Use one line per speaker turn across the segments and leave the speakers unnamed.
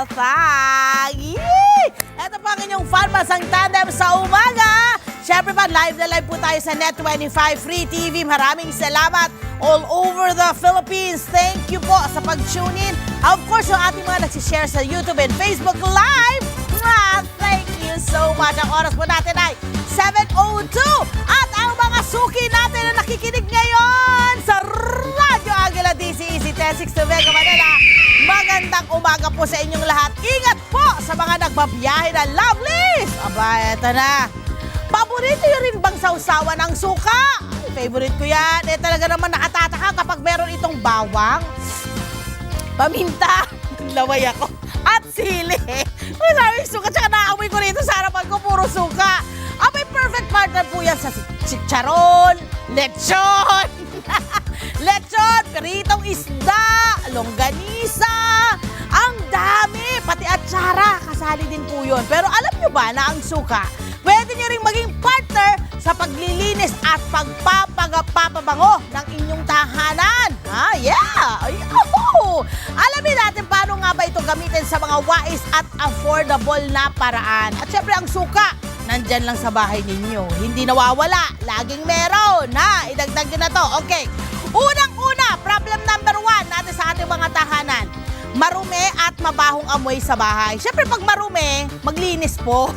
Matang! Yee! Ito po ang inyong fan masang tandem sa umaga! Siyempre pa, live na live po tayo sa Net25 Free TV. Maraming salamat all over the Philippines. Thank you po sa pag-tune in. Of course, yung ating mga nagsishare sa YouTube and Facebook Live. Thank you so much. Ang oras po natin ay 7.02. At ang mga suki natin na nakikinig ngayon sa Radyo Agila DCEC 106 to Mega Manila. Po sa inyong lahat. Ingat po sa mga nagbabiyahe na lovelies. Aba, eto na. Paborito nyo rin bang sausawan ng suka? Favorite ko yan. Eh talaga naman nakatataka kapag meron itong bawang, paminta, laway ako, at sili. Sabi suka, tsaka naamoy ko rito sa harapan ko, puro suka. May perfect partner po yan sa chicharon, lechon, lechon, peritong isda, longganisa, ang dami, pati atsara, kasali din po yun. Pero alam nyo ba na ang suka, pwede nyo rin maging partner sa paglilinis at pagpapagapapabango ng inyong tahanan. Ah, yeah! Ay! Alamin natin paano nga ba ito gamitin sa mga wais at affordable na paraan. At syempre ang suka, nandyan lang sa bahay ninyo. Hindi nawawala. Laging meron. Ha? Idagdag nyo na to. Okay. Unang-una, problem number one natin sa ating mga tahanan. Marumi at mabahong amoy sa bahay. Siyempre pag marumi, maglinis po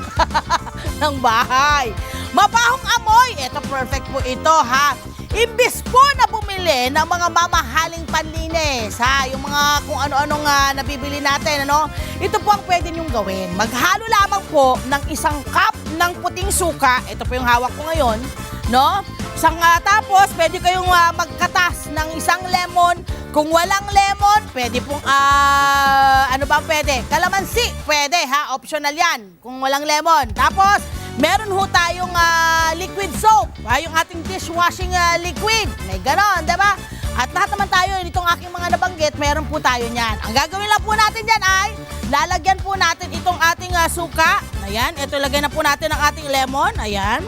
ng bahay. Mabahong amoy, ito perfect po ito ha. Imbis po na bumili ng mga mamahaling panlinis, ha, yung mga kung ano-anong ah, nabibili natin, ano, ito po ang pwede nyong gawin. Maghalo lamang po ng isang cup ng puting suka, ito po yung hawak ko ngayon, no? Isang, ah, tapos, pwede kayong ah, magkatas ng isang lemon. Kung walang lemon, pwede pong, ah, ano ba pwede? Kalamansi, pwede ha, optional yan. Kung walang lemon. Tapos, meron ho tayong ah, liquid soap, ah, yung ating dishwashing ah, liquid. May ganon, di ba? At lahat naman tayo, nitong aking mga nabanggit, meron po tayo niyan. Ang gagawin lang po natin dyan ay, lalagyan po natin itong ating ah, suka. Ayan, ito lagyan na po natin ang ating lemon. Ayan.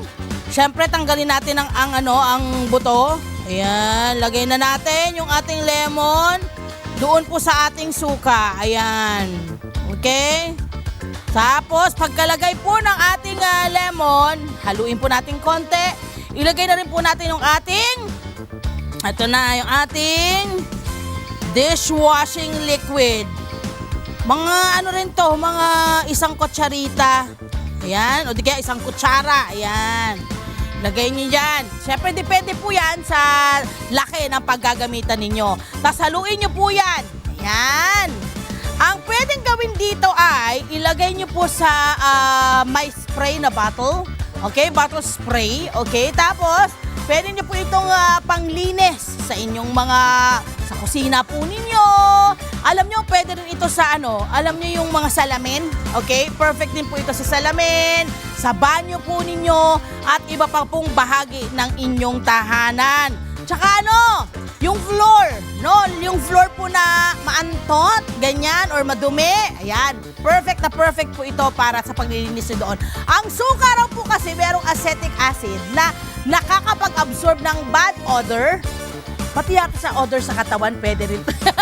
Siyempre, tanggalin natin ang, ang, ano, ang buto. Ayan, lagay na natin yung ating lemon doon po sa ating suka. Ayan. Okay? Tapos, pagkalagay po ng ating ah, lemon, haluin po natin konti. Ilagay na rin po natin yung ating, ito na, yung ating dishwashing liquid. Mga ano rin to, mga isang kutsarita. Ayan, o di kaya isang kutsara. Ayan. Lagay niyo dyan. Siyempre, depende po yan sa laki ng paggagamitan ninyo. Tapos haluin niyo po yan. Ayan. Ang pwedeng gawin dito ay ilagay niyo po sa ah, may spray na bottle. Okay, bottle spray. Okay, tapos pwede niyo po itong ah, panglinis sa inyong mga sa kusina po ninyo. Alam niyo, pwede rin ito sa ano, alam niyo yung mga salamin. Okay, perfect din po ito sa salamin, sa banyo po ninyo, at iba pa pong bahagi ng inyong tahanan. Tsaka ano, yung floor, no? Yung floor po na maantot, ganyan, or madumi. Ayan, perfect na perfect po ito para sa paglilinis nyo doon. Ang suka raw po kasi merong acetic acid na nakakapag-absorb ng bad odor. Pati yata sa odor sa katawan, pwede rin.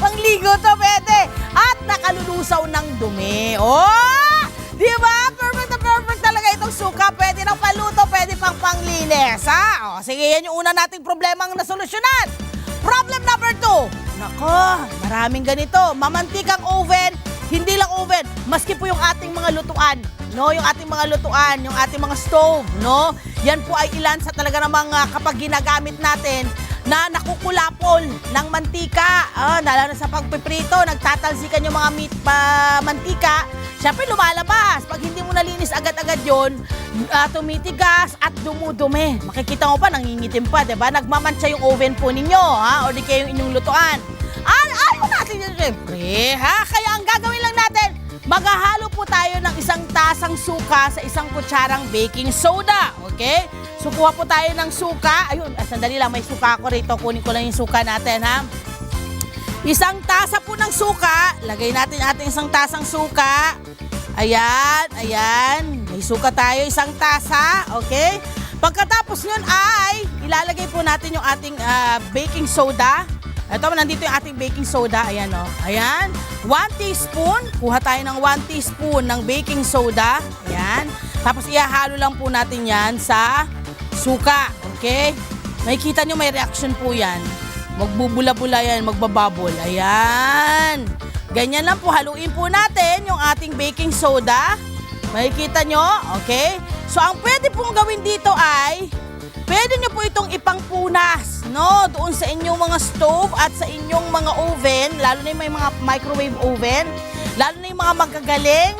Pangligo to, pwede. At nakalulusaw ng dumi. Oh! Di ba? Perfect na perfect talaga itong suka. Pwede nang paluto, pwede pang panglinis. Ha? O, sige, yan yung una nating problemang nasolusyonan. Problem number two. Nako, maraming ganito. Mamantikang oven, hindi lang oven, maski po yung ating mga lutuan. No, yung ating mga lutuan, yung ating mga stove, no? Yan po ay ilan sa talaga namang ah, kapag ginagamit natin na nakukulapol ng mantika. Ah, lalo na sa pagpiprito, nagtatalsikan yung mga meat pa mantika. Siyempre lumalabas. Pag hindi mo nalinis agad-agad yon, ah, tumitigas at dumudumi. Makikita mo pa, nangingitim pa, di ba? Nagmamantsa yung oven po ninyo, ha? O di kayo yung inyong lutuan. Ah, ayaw natin yun, siyempre, ha? Kaya ang gagawin lang natin, maghahalo po tayo ng isang tasang suka sa isang kutsarang baking soda. Okay? So, kuha po tayo ng suka. Ayun, ah, sandali lang, may suka ako rito. Kunin ko lang yung suka natin, ha? Isang tasa po ng suka. Lagay natin ating isang tasang suka. Ayan, ayan. May suka tayo, isang tasa. Okay? Pagkatapos nun ay, ilalagay po natin yung ating ah, baking soda. Ito, nandito yung ating baking soda. Ayan, oh. Ayan. 1 teaspoon. Kuha tayo ng 1 teaspoon ng baking soda. Ayan. Tapos ihahalo lang po natin yan sa suka. Okay? Makikita nyo may reaction po yan. Magbubula-bula yan, magbababol. Ayan. Ganyan lang po. Haluin po natin yung ating baking soda. Makikita nyo? Okay? So, ang pwede pong gawin dito ay Pwede nyo po itong ipangpunas, no? Doon sa inyong mga stove at sa inyong mga oven, lalo na yung may mga microwave oven, lalo na yung mga magagaling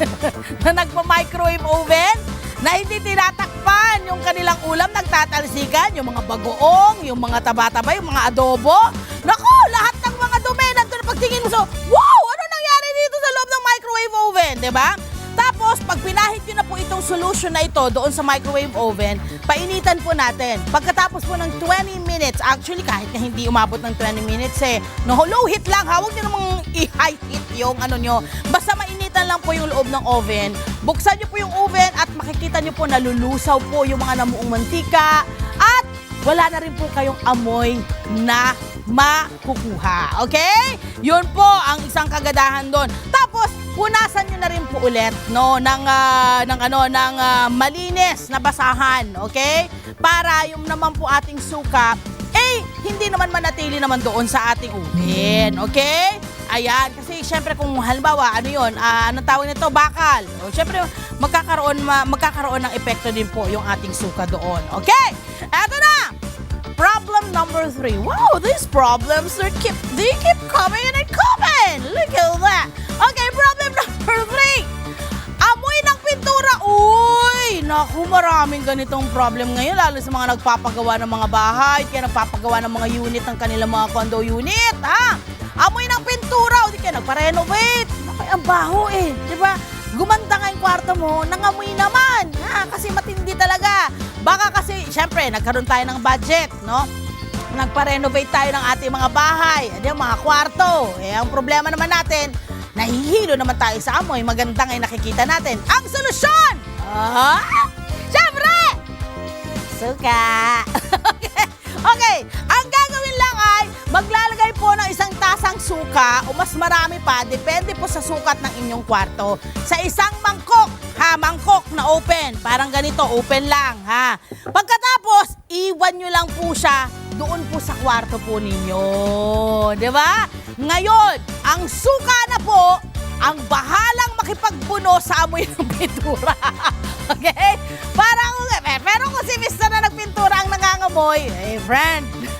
na nagpa-microwave oven, na hindi tinatakpan yung kanilang ulam, nagtatalsikan, yung mga bagoong, yung mga taba-taba, yung mga adobo. Nako, lahat ng mga dumi nandun pagtingin mo, so, wow! Ano nangyari dito sa loob ng microwave oven, di ba? Tapos, pag pinahit nyo na po itong solution na ito doon sa microwave oven, painitan po natin. Pagkatapos po ng 20 minutes, actually kahit na hindi umabot ng 20 minutes eh, no, low heat lang ha, huwag nyo namang i-high heat yung ano nyo. Basta mainitan lang po yung loob ng oven. Buksan nyo po yung oven at makikita nyo po nalulusaw po yung mga namuong mantika at wala na rin po kayong amoy na makukuha. Okay? Yun po ang isang kagadahan doon. Tapos, punasan nyo na rin po ulit no ng ah, ng ano ng ah, malinis na basahan, okay? Para yung naman po ating suka eh hindi naman manatili naman doon sa ating oven, okay? Ayan, kasi syempre kung halimbawa, ano yun, ah, anong tawag nito, bakal. O, syempre, magkakaroon, ma- magkakaroon ng epekto din po yung ating suka doon. Okay? Eto na! Problem number three. Wow, these problems they keep they keep coming and coming. Look at that. Okay, problem number three. Amoy ng pintura. Uy, naku, maraming ganitong problem ngayon, lalo sa mga nagpapagawa ng mga bahay, kaya nagpapagawa ng mga unit ng kanilang mga condo unit, ha? Amoy ng pintura, o di kaya nagpa-renovate. Naku, ang baho eh, di ba? Gumanda nga yung kwarto mo, nangamoy naman, ha? Kasi matindi talaga. Baka kasi, syempre, nagkaroon tayo ng budget, no? Nagpa-renovate tayo ng ating mga bahay, ano, mga kwarto. Eh, ang problema naman natin, nahihilo naman tayo sa amoy, maganda nga yung nakikita natin. Ang solusyon! Ah, syempre! Suka! okay. okay, maglalagay po ng isang tasang suka o mas marami pa, depende po sa sukat ng inyong kwarto. Sa isang mangkok, ha, mangkok na open. Parang ganito, open lang, ha. Pagkatapos, iwan nyo lang po siya doon po sa kwarto po ninyo. Ba? Ngayon, ang suka na po, ang bahalang makipagpuno sa amoy ng pintura. okay? Parang, eh, pero kung si Mr. na nagpintura ang nangangamoy, eh, friend!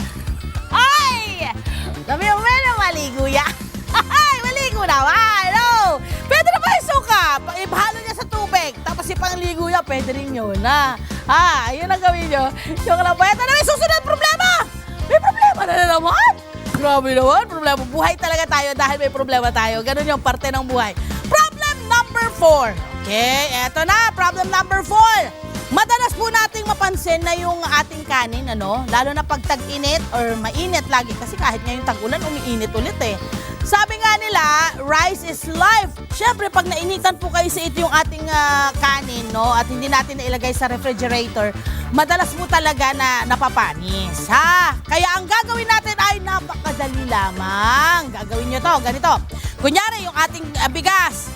Sabi mo, bueno, maligo yan. Ay, maligo na, ano? Pwede na ba yung suka? Ibahalo niya sa tubig, tapos ipangligo niya, pwede rin yun, ha? Ha, yun ang gawin niyo. Yung lang, ito na may susunod problema! May problema na, na naman! Grabe naman, problema. Buhay talaga tayo dahil may problema tayo. Ganun yung parte ng buhay. Problem number four. Okay, eto na, problem number four. Madalas po nating mapansin na yung ating kanin, ano, lalo na pag tag-init or mainit lagi, kasi kahit ngayong tag-ulan, umiinit ulit eh. Sabi nga nila, rice is life. Siyempre, pag nainitan po kayo sa ito yung ating ah, kanin, no, at hindi natin nailagay sa refrigerator, madalas po talaga na napapanis, ha? Kaya ang gagawin natin ay napakadali lamang. Gagawin nyo to, ganito. Kunyari, yung ating ah, bigas,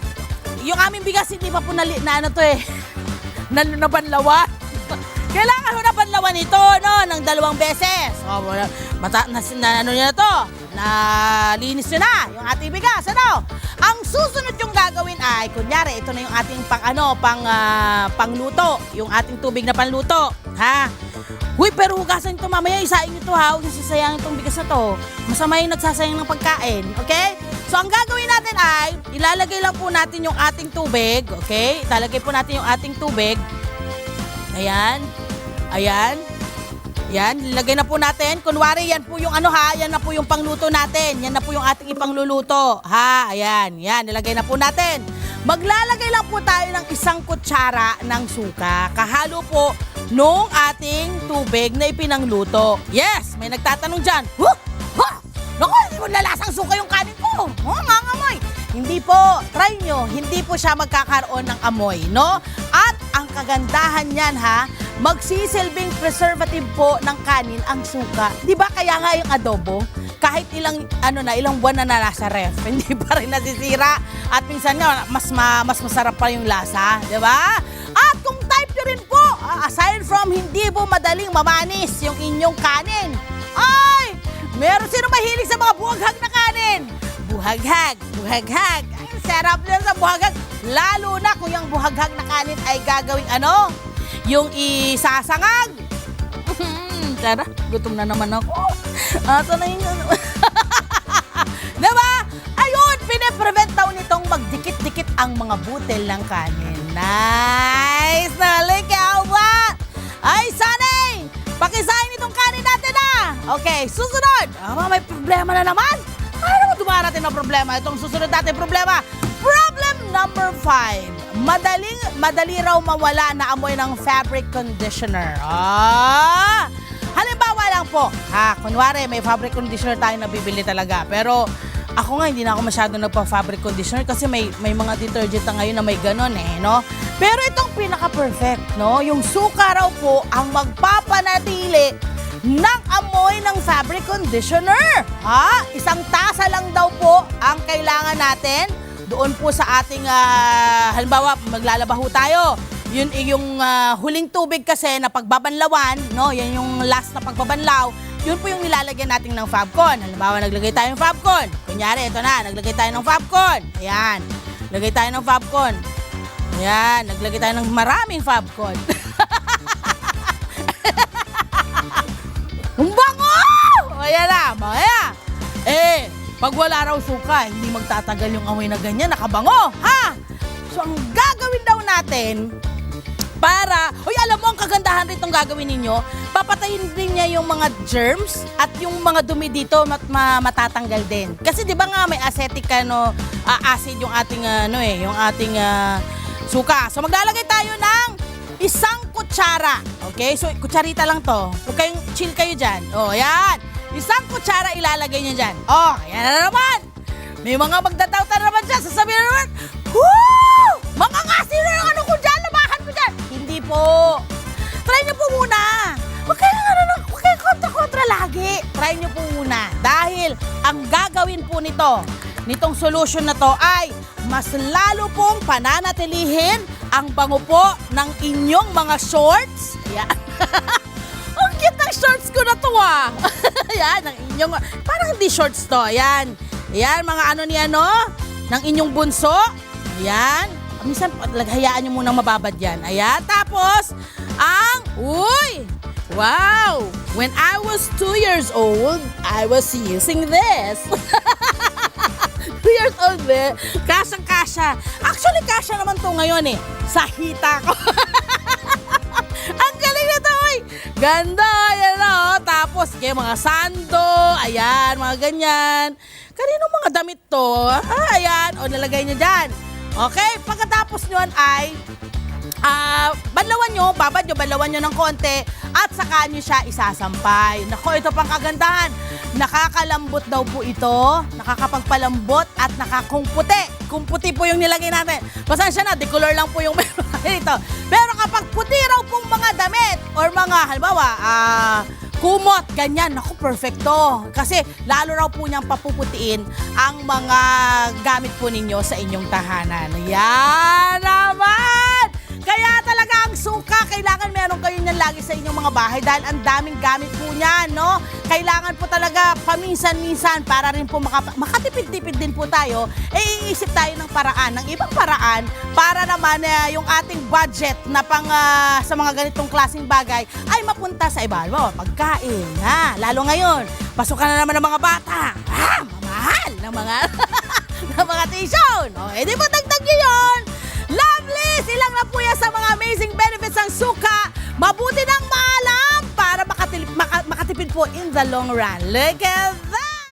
yung aming bigas hindi pa po nali, na ano to eh, na nabanlawan. Kailangan ho nabanlawan ito, no, ng dalawang beses. O, wala, mata, na, na, ano nyo na to, na linis nyo na, yung ating bigas, ano? Ang susunod yung gagawin ay, kunyari, ito na yung ating pang, ano, pang, ah, pangluto, yung ating tubig na panluto, ha? Uy, pero hugasan ito mamaya, isain nyo to ha, huwag sasayangin itong bigas na to. Masama yung nagsasayang ng pagkain, okay? So, ang gagawin natin ay, ilalagay lang po natin yung ating tubig, okay? Ilalagay po natin yung ating tubig. Ayan. Ayan. Yan, nilagay na po natin. Kunwari, yan po yung ano ha, yan na po yung pangluto natin. Yan na po yung ating ipangluluto. Ha, ayan, yan, nilagay na po natin. Maglalagay lang po tayo ng isang kutsara ng suka. Kahalo po nung ating tubig na ipinangluto. Yes, may nagtatanong dyan. Huh? Naku, hindi mo lalasang suka yung kanin ko. Oh, ngangamoy. Hindi po, try nyo, hindi po siya magkakaroon ng amoy, no? At ang kagandahan niyan ha, magsisilbing preservative po ng kanin ang suka. Di ba kaya nga yung adobo, kahit ilang ano na ilang buwan na nasa ref, hindi pa rin nasisira at minsan nga mas ma, mas masarap pa yung lasa, di ba? At kung type nyo rin po, ah, aside from hindi po madaling mamanis yung inyong kanin, ay, meron sino mahilig sa mga buhaghag na kanin? Buhaghag, buhaghag. Ay, sarap na sa buhaghag. Lalo na kung yung buhaghag na kanin ay gagawing ano, yung isasangag. Hmm, Tara, gutom na naman ako. Asa na yung diba? Ayun, piniprevent daw nitong magdikit-dikit ang mga butil ng kanin. Nice! Nalikawa! Ay, sanay! Pakisahin Okay, susunod! Aba, may problema na naman! Ano naman dumarating na problema? Itong susunod natin problema. Problem number five. Madaling, madali raw mawala na amoy ng fabric conditioner. Ah! Halimbawa lang po, ha, kunwari may fabric conditioner tayo na bibili talaga. Pero ako nga hindi na ako masyado nagpa-fabric conditioner kasi may may mga detergent na ngayon na may ganon eh, no? Pero itong pinaka-perfect, no? Yung suka raw po ang magpapanatili ng amoy ng fabric conditioner. Ha? Isang tasa lang daw po ang kailangan natin doon po sa ating, ah, halimbawa, maglalaba ho tayo. Yun eh, yung ah, huling tubig kasi na pagbabanlawan, no? Yan yung last na pagbabanlaw. Yun po yung nilalagyan natin ng Fabcon. Halimbawa, naglagay tayo ng Fabcon. Kunyari, ito na, naglagay tayo ng Fabcon. Ayan. Naglagay tayo ng Fabcon. Ayan, naglagay tayo ng maraming Fabcon. Ang bango! O yan na, mamaya. Eh, pag wala raw suka, hindi magtatagal yung amoy na ganyan, nakabango, ha? So, ang gagawin daw natin, para, uy, alam mo, ang kagandahan rin itong gagawin ninyo, papatayin din niya yung mga germs at yung mga dumi dito mat, ma, matatanggal din. Kasi di ba nga may acetic ano, ah, acid yung ating ano eh, yung ating ah, suka. So maglalagay tayo ng isang kutsara. Okay? So kutsarita lang to. Huwag kayong chill kayo dyan. Oh, yan. Isang kutsara ilalagay niyo dyan. Oh, yan na naman. May mga magdadautan naman dyan. Sasabihin na naman, Woo! Mga ngasi na yung ano ko dyan, labahan ko dyan. Hindi po. Try niyo po muna. Huwag kayong ano, na- huwag kayong kontra-kontra lagi. Try niyo po muna. Dahil ang gagawin po nito, nitong solution na to ay mas lalo pong pananatilihin ang bango po ng inyong mga shorts. Yan. ang cute ng shorts ko na to ah. Yan, ang inyong, parang hindi shorts to. Yan. Yan, mga ano ni ano, ng inyong bunso. Ayan. Minsan, laghayaan nyo munang mababad yan. Ayan. Tapos, ang, uy! Wow! When I was two years old, I was using this. years old eh. Kasang-kasya. Actually, kasya naman to ngayon eh. Sa hita ko. Ang galing na to, oy! Ganda, ayan na. Tapos, kaya mga sando, ayan, mga ganyan. Kanino mga damit to? Ah, ayan, o nalagay niyo dyan. Okay, pagkatapos nyon ay, ah, banlawan nyo, babad nyo, banlawan nyo ng konti, at saka nyo siya isasampay. Nako, ito pang kagandahan. Nakakalambot daw po ito, nakakapagpalambot at nakakumputi. Kumputi po yung nilagay natin. Pasensya na, decolor lang po yung ito. Pero kapag puti raw pong mga damit or mga, halimbawa, ah, kumot, ganyan. Naku, perfecto. Kasi lalo raw po niyang papuputiin ang mga gamit po ninyo sa inyong tahanan. Yan naman! Kaya talaga ang suka, kailangan meron kayo niyan lagi sa inyong mga bahay dahil ang daming gamit po niyan, no? Kailangan po talaga paminsan-minsan para rin po maka- makatipid-tipid din po tayo, eh iisip tayo ng paraan, ng ibang paraan para naman eh, yung ating budget na pang ah, sa mga ganitong klaseng bagay ay mapunta sa iba. Halimbawa, pagkain, ha? Lalo ngayon, pasukan na naman ng mga bata. Ha? Mamahal ng mga ng mga tuition. O, edi mo dagdag nyo yun. Lovely! Silang na po yan sa mga amazing benefits ng suka. Mabuti nang maalam para makatipid, makatipid po in the long run. Look at